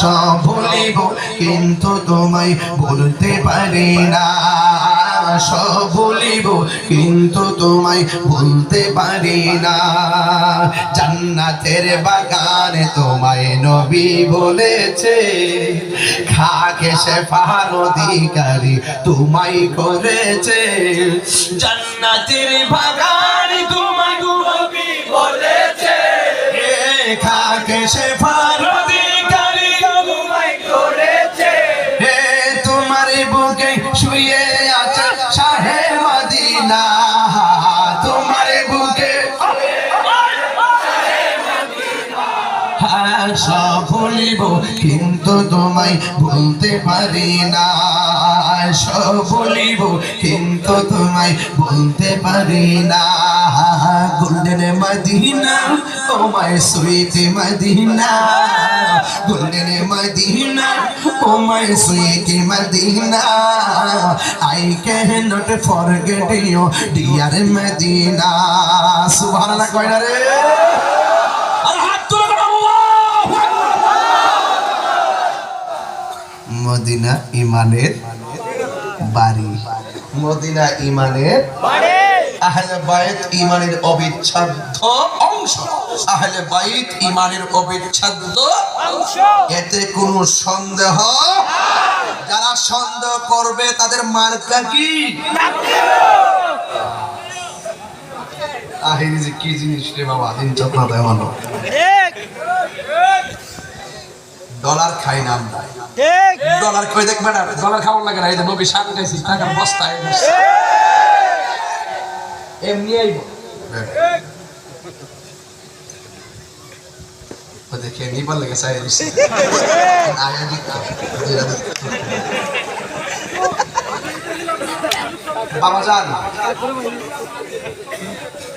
সব কিন্তু তোমায় পারি না। সব কিন্তু তোমায় পারি না। জান্নাতের বাগানে তোমায় নবী বলেছে, খাকে সে ফার অধিকারী তোমায় করেছে। জান্নাতের বাগান খাকে সে ফার। অধিকারী তোমায় করেছে। হে তোমার সব ভুলিব কিন্তু তোমায় বলতে পারি না। সব ভুলিব কিন্তু তোমায় বলতে পারি না। গোল্ডেন মদিনা তোমায় সুইট মদিনা গোল্ডেন মদিনা তোমায় sweet Medina I can not forget you dear Medina সুবহানাল্লাহ কয়না রে আর হাত তুলে দাও আল্লাহু মদিনা ইমানের বাড়ি। মদিনা ইমানের আহলে বাইত ইমানের অবিচ্ছেদ্য অংশ। আহলে বাইত ইমানের অবিচ্ছেদ্য এতে কোনো সন্দেহ? যারা সন্দেহ করবে তাদের মার্কা কি? আহিরি যে কি জিনিস রে বাবা দিন চক্র দেয় মানো ডলার খাই না আমরা। ডলার কই দেখবে না ডলার খাওয়ার লাগে না, এই যে নবী শাক উঠাইছিস, টাকার বস্তা। এমনি আইব। দেখে নিবার লাগে বাবা জান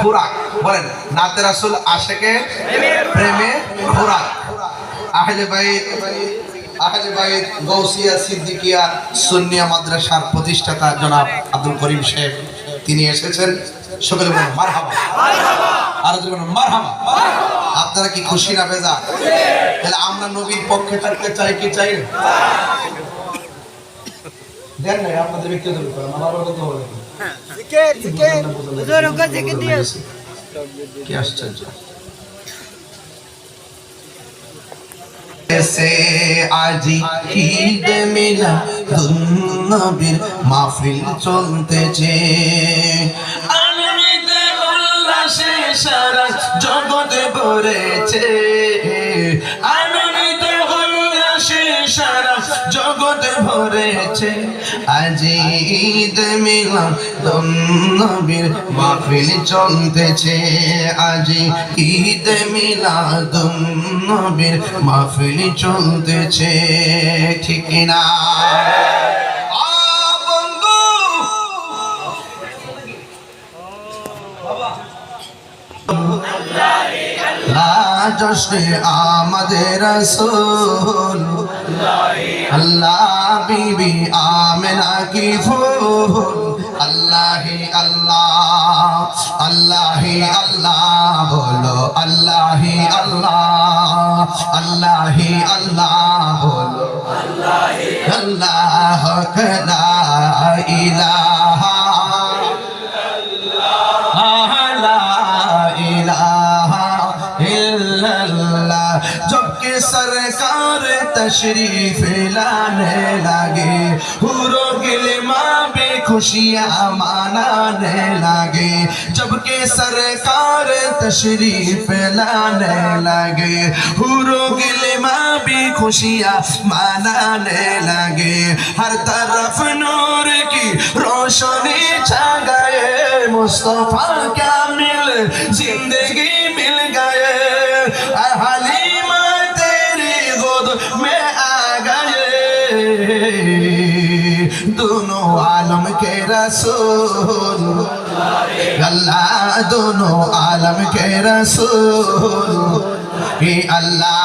খোরাক। বলেন, নাত রাসুল আশেকের প্রেমের খোরাক। আহলে বাইত আহলে বাইত গৌসিয়া সিদ্দিকিয়া সুন্নিয়া মাদ্রাসার প্রতিষ্ঠাতা জনাব আব্দুল করিম সাহেব তিনি এসেছেন। সকলে বলুন, মারহাবা। আর মারহাবা। আপনারা কি খুশি না বেজা তাহলে আমরা নবীর পক্ষে থাকতে চাই কি চাই? দেন না আপনাদের ব্যক্তিগত ব্যাপার আমার আবার কথা বলে জিকির জিকির হুজুর একটা জিকির দিও। কি আশ্চর্য। এসে আজি ঈদ মিলা নবীর মাহফিল চলতেছে। আনন্দিতে উল্লাসে সারা জগৎ ভরেছে। আজি ঈদ মিলা নবীর মাহফিল চলতেছে। আজি ঈদ মিলা নবীর মাহফিল চলতেছে। ঠিক না? আ আমাদের রসুল। আল্লাহ বিবি আমেনা কি ফুল আল্লাহি আল্লাহ আল্লাহি আল্লাহ বলো, আল্লাহি আল্লাহ আল্লাহি আল্লাহ বলো। আল্লাহ কলা ইলাহা। ইলাহা ইল্লাল্লাহ। सरकार तशरीफ़ लाने लगे। हुरो गिलमा बे खुशियाँ मनाने लगे। जब के सरकार तशरीफ़ लाने लगे। हुरो गिलमा भी खुशियाँ मनाने लगे। हर तरफ़ नूर की रोशनी छा गए। मुस्तफ़ा क्या मिल? ज़िंदगी मिल गए। हलीमा दोनों आलम के रसूल अल्लाह दोनों आलम के रसूल ये अल्लाह